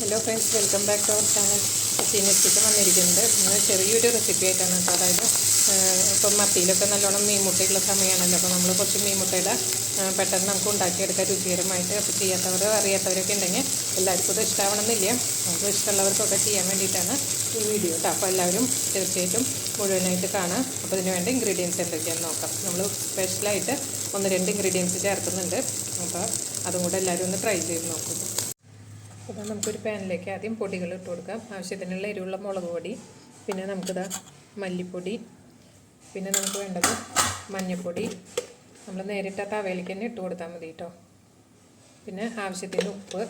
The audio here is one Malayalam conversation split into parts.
Hello friends welcome back to our channel kitchen വന്നിരിക്കുന്നത് ഇന്ന് ചെറിയൊരു റെസിപ്പി ആയിട്ടാണ് കേട്ടോ. അതായത് ഇപ്പം മത്തിയിലൊക്കെ നല്ലോണം മീൻമുട്ടയുള്ള സമയമാണല്ലോ. അപ്പോൾ നമ്മൾ കുറച്ച് മീൻമുട്ടയുടെ പെട്ടെന്ന് നമുക്ക് ഉണ്ടാക്കിയെടുക്കാൻ രുചികരമായിട്ട് അപ്പോൾ ചെയ്യാത്തവർ അറിയാത്തവരൊക്കെ ഉണ്ടെങ്കിൽ എല്ലാവർക്കും ഇത് ഇഷ്ടമാവണമെന്നില്ല നമുക്ക് ഇഷ്ടമുള്ളവർക്കൊക്കെ ചെയ്യാൻ വേണ്ടിയിട്ടാണ് ഈ വീഡിയോ കേട്ടോ അപ്പോൾ എല്ലാവരും തീർച്ചയായിട്ടും മുഴുവനായിട്ട് കാണാം. അപ്പോൾ ഇതിന് വേണ്ട ഇൻഗ്രീഡിയൻസ് എന്തൊക്കെയാണെന്ന് നോക്കാം. നമ്മൾ സ്പെഷ്യലായിട്ട് ഒന്ന് രണ്ട് ഇൻഗ്രീഡിയൻസ് ചേർക്കുന്നുണ്ട്. അപ്പോൾ അതും കൂടെ എല്ലാവരും ഒന്ന് ട്രൈ ചെയ്ത് നോക്കും. അപ്പോൾ നമുക്കൊരു പാനിലേക്ക് ആദ്യം പൊടികൾ ഇട്ട് കൊടുക്കാം. ആവശ്യത്തിനുള്ള എരിവുള്ള മുളക് പൊടി പിന്നെ നമുക്കിതാ മല്ലിപ്പൊടി പിന്നെ നമുക്ക് വേണ്ടത് മഞ്ഞൾപ്പൊടി നമ്മൾ നേരിട്ട് തവയിലേക്ക് തന്നെ ഇട്ട് കൊടുത്താൽ മതി കേട്ടോ പിന്നെ ആവശ്യത്തിന് ഉപ്പ്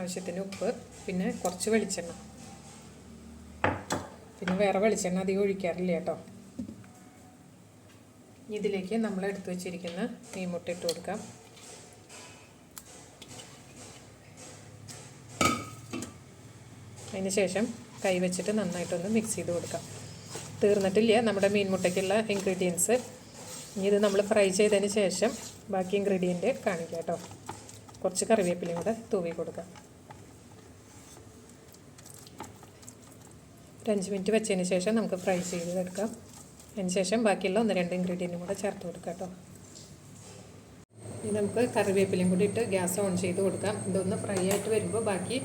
ആവശ്യത്തിന് ഉപ്പ് പിന്നെ കുറച്ച് വെളിച്ചെണ്ണ. പിന്നെ വേറെ വെളിച്ചെണ്ണ അധികം ഒഴിക്കാറില്ല കേട്ടോ ഇതിലേക്ക് നമ്മൾ എടുത്തു വെച്ചിരിക്കുന്ന മീൻമുട്ട ഇട്ട് കൊടുക്കാം. അതിന് ശേഷം കൈ വെച്ചിട്ട് നന്നായിട്ടൊന്ന് മിക്സ് ചെയ്ത് കൊടുക്കാം. തീർന്നിട്ടില്ല നമ്മുടെ മീൻമുട്ടയ്ക്കുള്ള ഇൻഗ്രീഡിയൻസ് ഇനി ഇത് നമ്മൾ ഫ്രൈ ചെയ്തതിന് ശേഷം ബാക്കി ഇൻഗ്രീഡിയന്റ് കാണിക്കാം കേട്ടോ. കുറച്ച് കറിവേപ്പിലയും കൂടെ തൂവി കൊടുക്കാം. ഒരു അഞ്ച് മിനിറ്റ് വെച്ചതിന് ശേഷം നമുക്ക് ഫ്രൈ ചെയ്തെടുക്കാം. അതിന് ശേഷം ബാക്കിയുള്ള ഒന്ന് രണ്ട് ഇൻഗ്രീഡിയന്റും കൂടെ ചേർത്ത് കൊടുക്കാം കേട്ടോ. ഇനി നമുക്ക് കറിവേപ്പിലയും കൂടി ഇട്ട് ഗ്യാസ് ഓൺ ചെയ്ത് കൊടുക്കാം. ഇതൊന്ന് ഫ്രൈ ആയിട്ട് വരുമ്പോൾ ബാക്കി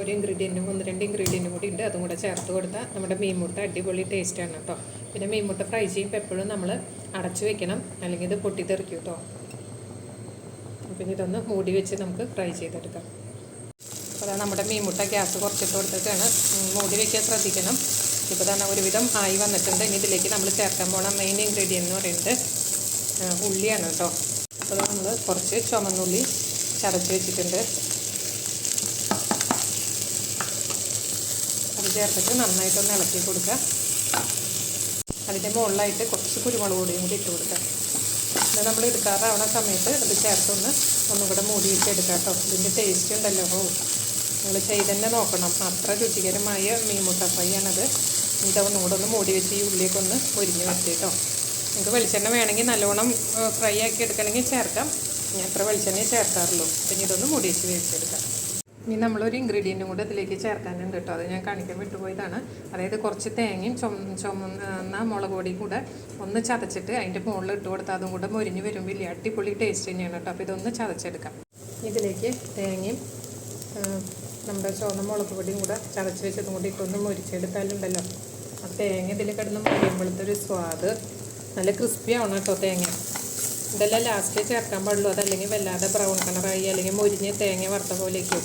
ഒരു ഇൻഗ്രീഡിയന്റും ഒന്ന് രണ്ട് ഇൻഗ്രീഡിയന്റും കൂടി ഉണ്ട് അതും കൂടെ ചേർത്ത് കൊടുത്താൽ നമ്മുടെ മീൻ മുട്ട അടിപൊളി ടേസ്റ്റാണ് കേട്ടോ പിന്നെ മീൻ മുട്ട ഫ്രൈ ചെയ്യുമ്പോൾ എപ്പോഴും നമ്മൾ അടച്ചു വെക്കണം. അല്ലെങ്കിൽ ഇത് പൊട്ടിത്തെറിക്കും കേട്ടോ പിന്നെ ഇതൊന്ന് മൂടി വെച്ച് നമുക്ക് ഫ്രൈ ചെയ്തെടുക്കാം. അപ്പോൾ നമ്മുടെ മീൻമുട്ട ഗ്യാസ് കുറച്ചിട്ട് കൊടുത്തിട്ടാണ് മൂടി വയ്ക്കാൻ ശ്രദ്ധിക്കണം. ഇപ്പോൾ തന്നെ ഒരുവിധം ആയി വന്നിട്ടുണ്ട്. ഇനി ഇതിലേക്ക് നമ്മൾ ചേർക്കാൻ പോകണം മെയിൻ ഇൻഗ്രീഡിയന്റ് എന്ന് പറയുന്നത് ഉള്ളിയാണ് കേട്ടോ അപ്പോൾ നമ്മൾ കുറച്ച് ചുമന്നുള്ളി ചതച്ച് വെച്ചിട്ടുണ്ട്. അത് ചേർത്തിട്ട് നന്നായിട്ടൊന്ന് ഇളക്കി കൊടുക്കുക. അതിന്റെ മുകളിലായിട്ട് കുറച്ച് കുരുമുളക് പൊടിയും കൂടി ഇട്ട് കൊടുക്കുക. ഇത് നമ്മൾ എടുക്കാറാവണ സമയത്ത് അത് ചേർത്തൊന്ന് ഒന്നും കൂടെ മൂടിയിട്ട് എടുക്കാം കേട്ടോ. ഇതിന്റെ ടേസ്റ്റ് ഉണ്ടല്ലോ. ഓ നിങ്ങൾ ചെയ്ത് തന്നെ നോക്കണം. അത്ര രുചികരമായ മീൻ മുട്ട ഫ്രൈ ആണത്. ഇതൊന്നും കൂടെ ഒന്ന് മൂടി വെച്ച് ഈ ഉള്ളിയൊക്കെ ഒന്ന് മുരിഞ്ഞ് വെച്ച് നിങ്ങൾക്ക് വെളിച്ചെണ്ണ വേണമെങ്കിൽ നല്ലോണം ഫ്രൈ ആക്കി എടുക്കണമെങ്കിൽ ചേർക്കാം. ഞാൻ അത്ര വെളിച്ചെണ്ണയെ ചേർക്കാറുള്ളൂ. പിന്നെ ഇതൊന്ന് മൂടി വെച്ച് വേവിച്ചെടുക്കാം. ഇനി നമ്മളൊരു ഇൻഗ്രീഡിയന്റും കൂടെ ഇതിലേക്ക് ചേർക്കാനുണ്ട് കേട്ടോ. അത് ഞാൻ കാണിക്കാൻ വിട്ടുപോയതാണ്. അതായത് കുറച്ച് തേങ്ങയും ചുമ ചുമന്ന മുളക് പൊടിയും കൂടെ ഒന്ന് ചതച്ചിട്ട് അതിന്റെ മുകളിൽ ഇട്ട് കൊടുത്താൽ അതും കൂടെ മൊരിഞ്ഞ് വരുമ്പോൾ വലിയ അടിപൊളി ടേസ്റ്റ് തന്നെയാണ് കേട്ടോ. അപ്പോൾ ഇതൊന്ന് ചതച്ചെടുക്കാം. ഇതിലേക്ക് തേങ്ങയും നമ്മുടെ ചുവന്ന മുളക് പൊടിയും കൂടെ ചതച്ച് വെച്ചതും കൂടി ഇട്ടൊന്ന് മുരിച്ചെടുത്താലുണ്ടല്ലോ. ആ തേങ്ങ ഇതിൽ കിടന്ന് മൊരിയുമ്പോഴത്തെ ഒരു സ്വാദ് നല്ല ക്രിസ്പി ആവണം കേട്ടോ തേങ്ങ. ഇതെല്ലാം ലാസ്റ്റ് ചേർക്കാൻ പാടുള്ളൂ. അതല്ലെങ്കിൽ വല്ലാതെ ബ്രൗൺ കളറായി അല്ലെങ്കിൽ മുരിഞ്ഞ് തേങ്ങ വറുത്ത പോലെയൊക്കെ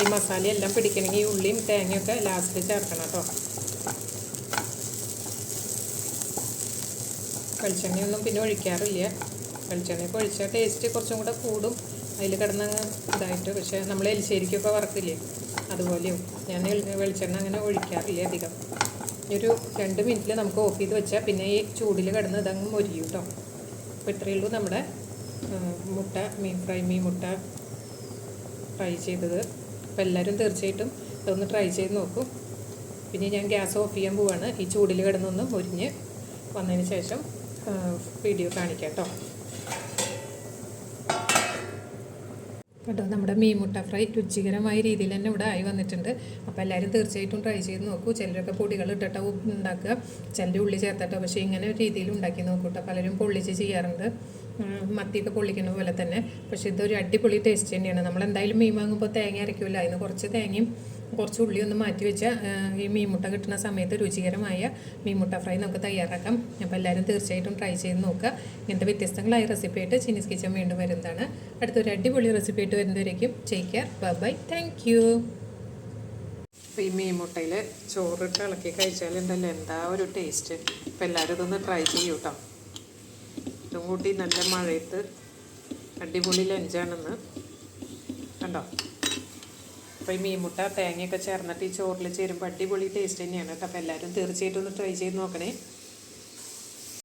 ഈ മസാല എല്ലാം പിടിക്കണമെങ്കിൽ ഈ ഉള്ളിയും തേങ്ങയൊക്കെ ലാസ്റ്റ് ചേർക്കണം കേട്ടോ. വെളിച്ചെണ്ണയൊന്നും പിന്നെ ഒഴിക്കാറില്ല. വെളിച്ചെണ്ണയൊക്കെ ഒഴിച്ചാൽ ടേസ്റ്റ് കുറച്ചും കൂടെ കൂടും. അതിൽ കിടന്നങ്ങ് ഇതായിട്ട്. പക്ഷേ നമ്മൾ എലിശ്ശേരിക്കൊക്കെ വറക്കില്ലേ അതുപോലെയും ഞാൻ വെളിച്ചെണ്ണ അങ്ങനെ ഒഴിക്കാറില്ല അധികം. ഒരു രണ്ട് മിനിറ്റിൽ നമുക്ക് ഓഫ് ചെയ്ത് വെച്ചാൽ പിന്നെ ഈ ചൂടിൽ കിടന്ന് ഇതങ്ങ് മൊരിയും കേട്ടോ അപ്പോൾ ഇത്രയേ ഉള്ളൂ നമ്മുടെ മുട്ട മീൻ ഫ്രൈ മീൻ മുട്ട ഫ്രൈ ചെയ്തത്. അപ്പോൾ എല്ലാവരും തീർച്ചയായിട്ടും ഇതൊന്ന് ട്രൈ ചെയ്ത് നോക്കും. പിന്നെ ഞാൻ ഗ്യാസ് ഓഫ് ചെയ്യാൻ പോവാണ്. ഈ ചൂടിൽ കിടന്നൊന്ന് മുരിഞ്ഞ് വന്നതിന് ശേഷം വീഡിയോ കാണിക്കാം കേട്ടോ കേട്ടോ. നമ്മുടെ മീൻ മുട്ട ഫ്രൈ രുചികരമായ രീതിയിൽ തന്നെ ഇവിടെ ആയി വന്നിട്ടുണ്ട്. അപ്പോൾ എല്ലാവരും തീർച്ചയായിട്ടും ട്രൈ ചെയ്ത് നോക്കൂ. ചിലരൊക്കെ പൊടികൾ ഇട്ടിട്ടോ ഉണ്ടാക്കുക. ചിലർ ഉള്ളി ചേർത്തിട്ടോ പക്ഷേ ഇങ്ങനെ രീതിയിൽ ഉണ്ടാക്കി നോക്കൂ കേട്ടോ. പലരും പൊള്ളിച്ച് ചെയ്യാറുണ്ട്. മത്തിയൊക്കെ പൊള്ളിക്കുന്ന പോലെ തന്നെ. പക്ഷേ ഇതൊരു അടിപൊളി ടേസ്റ്റ് തന്നെയാണ്. നമ്മൾ എന്തായാലും മീൻ വാങ്ങുമ്പോൾ തേങ്ങ അരയ്ക്കില്ല അതിന് കുറച്ച് തേങ്ങയും കുറച്ച് ഉള്ളി ഒന്ന് മാറ്റി വെച്ച ഈ മീൻമുട്ട കിട്ടുന്ന സമയത്ത് രുചികരമായ മീൻമുട്ട ഫ്രൈ നമുക്ക് തയ്യാറാക്കാം. അപ്പോൾ എല്ലാവരും തീർച്ചയായിട്ടും ട്രൈ ചെയ്ത് നോക്കുക. ഇങ്ങനത്തെ വ്യത്യസ്തങ്ങളായ റെസിപ്പി ആയിട്ട് ചീനീസ് കിച്ചൻ വീണ്ടും വരുന്നതാണ്. അടുത്തൊരു അടിപൊളി റെസിപ്പി ആയിട്ട് വരുന്നവരേക്കും take care bye thank you ഈ മീൻമുട്ടയിൽ ചോറിട്ട് ഇളക്കി കഴിച്ചാലുണ്ടല്ലോ എന്താ ഒരു ടേസ്റ്റ് അപ്പോൾ എല്ലാവരും ഇതൊന്ന് ട്രൈ ചെയ്യൂ കേട്ടോ ഇതും കൂട്ടി നല്ല മഴയത്ത് അടിപൊളി ലഞ്ചാണെന്ന് കണ്ടോ? അപ്പോൾ ഈ മീൻമുട്ട തേങ്ങയൊക്കെ ചേർന്നിട്ട് ഈ ചോറിൽ ചേരുമ്പോൾ അടിപൊളി ടേസ്റ്റ് തന്നെയാണ് കേട്ടോ. അപ്പോൾ എല്ലാവരും തീർച്ചയായിട്ടും ഒന്ന് ട്രൈ ചെയ്ത് നോക്കണേ.